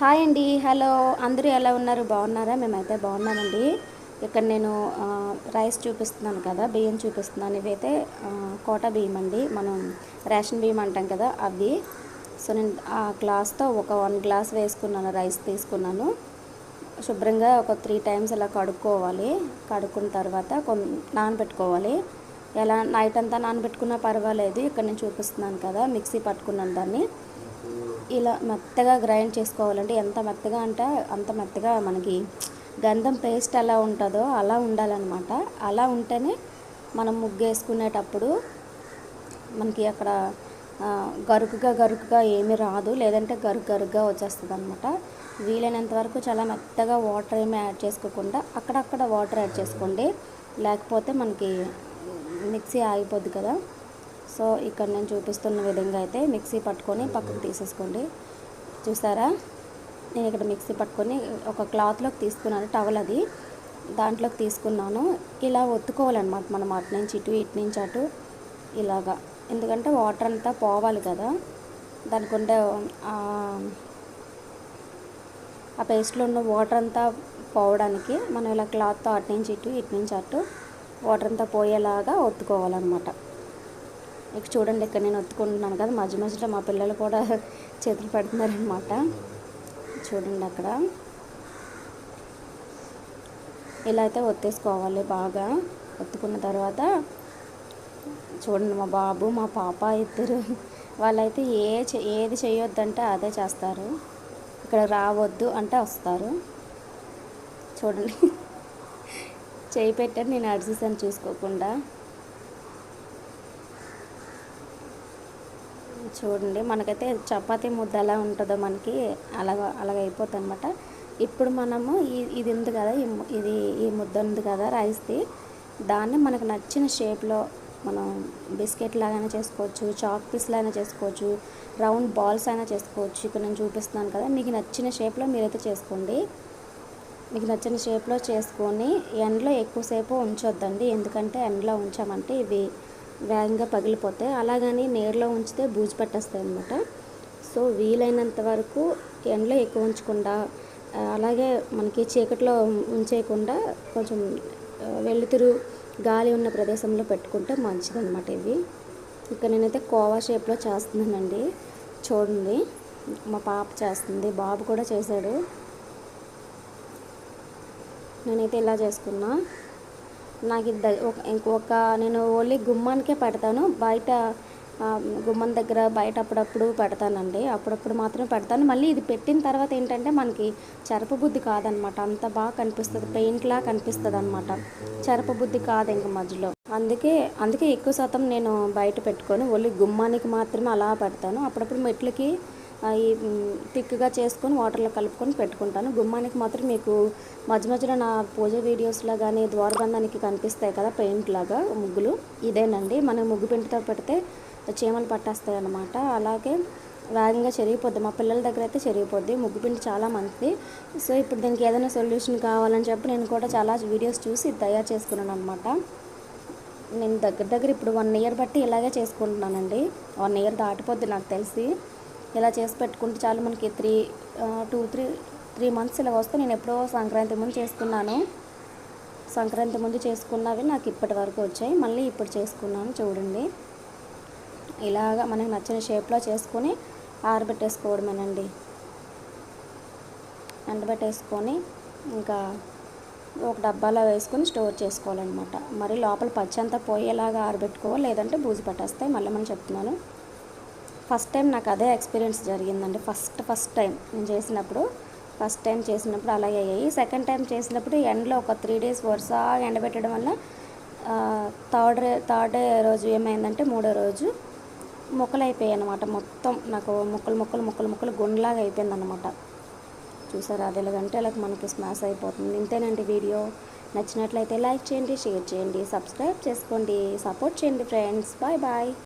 Hi అండి hello అందరూ ఎలా ఉన్నారు? బాగున్నారా? మేమైతే బాగున్నామండి. ఇక్కడ నేను రైస్ చూపిస్తున్నాను కదా బియ్యం చూపిస్తున్నాను. ఇవైతే కోట బియ్యం అండి. మనం రేషన్ బియ్యం అంటాం కదా అవి. సో నేను ఆ గ్లాస్తో ఒక వన్ గ్లాస్ వేసుకున్నాను రైస్ తీసుకున్నాను. శుభ్రంగా ఒక త్రీ టైమ్స్ ఇలా కడుక్కోవాలి. కడుక్కున్న తర్వాత కొన్ నానబెట్టుకోవాలి. ఎలా నైట్ అంతా నానబెట్టుకున్నా పర్వాలేదు. ఇక్కడ నేను చూపిస్తున్నాను కదా మిక్సీ పట్టుకున్నాను దాన్ని. ఇలా మెత్తగా గ్రైండ్ చేసుకోవాలంటే ఎంత మెత్తగా అంటే అంత మెత్తగా మనకి గంధం పేస్ట్ ఎలా ఉంటుందో అలా ఉండాలన్నమాట. అలా ఉంటేనే మనం ముగ్గు వేసుకునేటప్పుడు మనకి అక్కడ గరుకుగా గరుకుగా ఏమీ రాదు. లేదంటే గరుకు గరుగ్గా వచ్చేస్తుంది అనమాట వీలైనంత వరకు చాలా మెత్తగా వాటర్ ఏమీ యాడ్ చేసుకోకుండా అక్కడక్కడ వాటర్ యాడ్ చేసుకోండి. లేకపోతే మనకి మిక్సీ ఆగిపోద్ది కదా. సో ఇక్కడ నేను చూపిస్తున్న విధంగా అయితే మిక్సీ పట్టుకొని పక్కకు తీసేసుకోండి. చూసారా? నేను ఇక్కడ మిక్సీ పట్టుకొని ఒక క్లాత్లోకి తీసుకున్నాను టవల్ అది. దాంట్లోకి తీసుకున్నాను. ఇలా ఒత్తుకోవాలన్నమాట మనం అటు నుంచి ఇటు ఇటు నుంచి అటు ఇలాగా. ఎందుకంటే వాటర్ అంతా పోవాలి కదా. దానికి ఉండే ఆ, ఆ పేస్ట్లో ఉన్న వాటర్ అంతా పోవడానికి మనం ఇలా క్లాత్తో అటు నుంచి ఇటు ఇటు నుంచి అటు వాటర్ అంతా పోయేలాగా ఒత్తుకోవాలన్నమాట. ఇక చూడండి ఇక్కడ నేను ఒత్తుకుంటున్నాను కదా మధ్య మధ్యలో మా పిల్లలు కూడా చేతులు పెడుతున్నారనమాట చూడండి అక్కడ. ఇలా అయితే ఒత్తేసుకోవాలి బాగా. ఒత్తుకున్న తర్వాత చూడండి మా బాబు మా పాప ఇద్దరు. వాళ్ళైతే ఏ ఏది చేయొద్దంటే అదే చేస్తారు. ఇక్కడ రావద్దు అంటే వస్తారు. చూడండి. చేయి పెట్టారు నేను అడిసేసాను చూసుకోకుండా. చూడండి మనకైతే చపాతీ ముద్ద ఎలా ఉంటుందో మనకి అలాగ అలాగ అయిపోతుంది అనమాట ఇప్పుడు మనము ఇది ఉంది కదా ఈ ఇది ఈ ముద్ద ఉంది కదా రైస్ది దాన్ని మనకు నచ్చిన షేప్లో మనం బిస్కెట్ లాగైనా చేసుకోవచ్చు చాక్ పీస్ చేసుకోవచ్చు రౌండ్ బాల్స్ అయినా చేసుకోవచ్చు. ఇక్కడ నేను చూపిస్తున్నాను కదా మీకు నచ్చిన షేప్లో మీరైతే చేసుకోండి. మీకు నచ్చిన షేప్లో చేసుకొని ఎండలో ఎక్కువసేపు ఉంచొద్దండి. ఎందుకంటే ఎండలో ఉంచామంటే ఇవి వేగంగా పగిలిపోతాయి. అలాగని నీడలో ఉంచితే బూజు పట్టేస్తాయి అన్నమాట. సో వీలైనంత వరకు ఎండలో ఎక్కువ ఉంచకుండా అలాగే మనకి చీకట్లో ఉంచేయకుండా కొంచెం వెలుతురు గాలి ఉన్న ప్రదేశంలో పెట్టుకుంటే మంచిదన్నమాట ఇవి. ఇక్కడ నేనైతే కోవా షేప్లో చేస్తున్నానండి. చూడండి. మా పాప చేస్తుంది. బాబు కూడా చేశాడు. నేనైతే ఇలా చేసుకున్నా. నాకు ఇది ఒక ఇంకొక నేను ఓన్లీ గుమ్మానికే పెడతాను. బయట గుమ్మం దగ్గర బయట అప్పుడప్పుడు పెడతానండి. అప్పుడప్పుడు మాత్రమే పెడతాను. మళ్ళీ ఇది పెట్టిన తర్వాత ఏంటంటే మనకి చెరప బుద్ధి కాదనమాట. అంత బాగా కనిపిస్తుంది. పెయింట్లా కనిపిస్తుంది అనమాట చెరప బుద్ధి కాదు ఇంక మధ్యలో. అందుకే అందుకే ఎక్కువ శాతం నేను బయట పెట్టుకొని. ఓన్లీ గుమ్మానికి మాత్రమే అలా పెడతాను. అప్పుడప్పుడు మెట్లకి ఈ థిక్గా చేసుకొని వాటర్లో కలుపుకొని పెట్టుకుంటాను. గుమ్మానికి మాత్రం మీకు మధ్య మధ్యలో నా పూజ వీడియోస్లో కానీ ద్వారబంధానికి కనిపిస్తాయి కదా పెయింట్ లాగా ముగ్గులు. ఇదేనండి. మనం ముగ్గు పెయింట్తో పెడితే చీమలు పట్టేస్తాయి అన్నమాట. అలాగే వేగంగా చెరిగిపోద్ది. మా పిల్లల దగ్గర అయితే చెరిగిపోద్ది. ముగ్గు పిండి చాలా మంచిది. సో ఇప్పుడు దీనికి ఏదైనా సొల్యూషన్ కావాలని చెప్పి నేను కూడా చాలా వీడియోస్ చూసి తయారు చేసుకున్నాను అనమాట నేను దగ్గర దగ్గర ఇప్పుడు వన్ ఇయర్ బట్టి ఇలాగే చేసుకుంటున్నానండి. వన్ ఇయర్ దాటిపోద్ది నాకు తెలిసి. ఇలా చేసి పెట్టుకుంటే చాలు మనకి three two three three months ఇలా వస్తే నేను ఎప్పుడో సంక్రాంతి ముందు చేసుకున్నాను. సంక్రాంతి ముందు చేసుకున్నవి నాకు ఇప్పటి వరకు వచ్చాయి. మళ్ళీ ఇప్పుడు చేసుకున్నాను చూడండి. ఇలాగా మనకు నచ్చిన షేప్లో చేసుకొని ఆరబెట్టేసుకోవడమేనండి. ఎండబెట్టేసుకొని ఇంకా ఒక డబ్బాలో వేసుకొని స్టోర్ చేసుకోవాలన్నమాట. మరి లోపల పచ్చంతా పోయేలాగా ఆరబెట్టుకోవాలి లేదంటే బూజు పట్టేస్తాయి. మళ్ళీ మనం చెప్తున్నాను. ఫస్ట్ టైం నాకు అదే ఎక్స్పీరియన్స్ జరిగిందండి. ఫస్ట్ ఫస్ట్ టైం నేను చేసినప్పుడు ఫస్ట్ టైం చేసినప్పుడు అలాగే అయ్యాయి. సెకండ్ టైం చేసినప్పుడు ఎండలో ఒక త్రీ డేస్ వరుస ఎండబెట్టడం వల్ల థర్డ్ థర్డ్ రోజు ఏమైందంటే మూడో రోజు ముక్కలు అయిపోయాయి అనమాట మొత్తం నాకు ముక్కలు ముక్కలు ముక్కలు ముక్కలు గుండ్లాగా అయిపోయింది అనమాట చూసారు అది ఎలాగంటే అలాగ మనకి స్మాష్ అయిపోతుంది. ఇంతేనండి వీడియో. నచ్చినట్లయితే లైక్ చేయండి షేర్ చేయండి సబ్స్క్రైబ్ చేసుకోండి సపోర్ట్ చేయండి ఫ్రెండ్స్. Bye bye.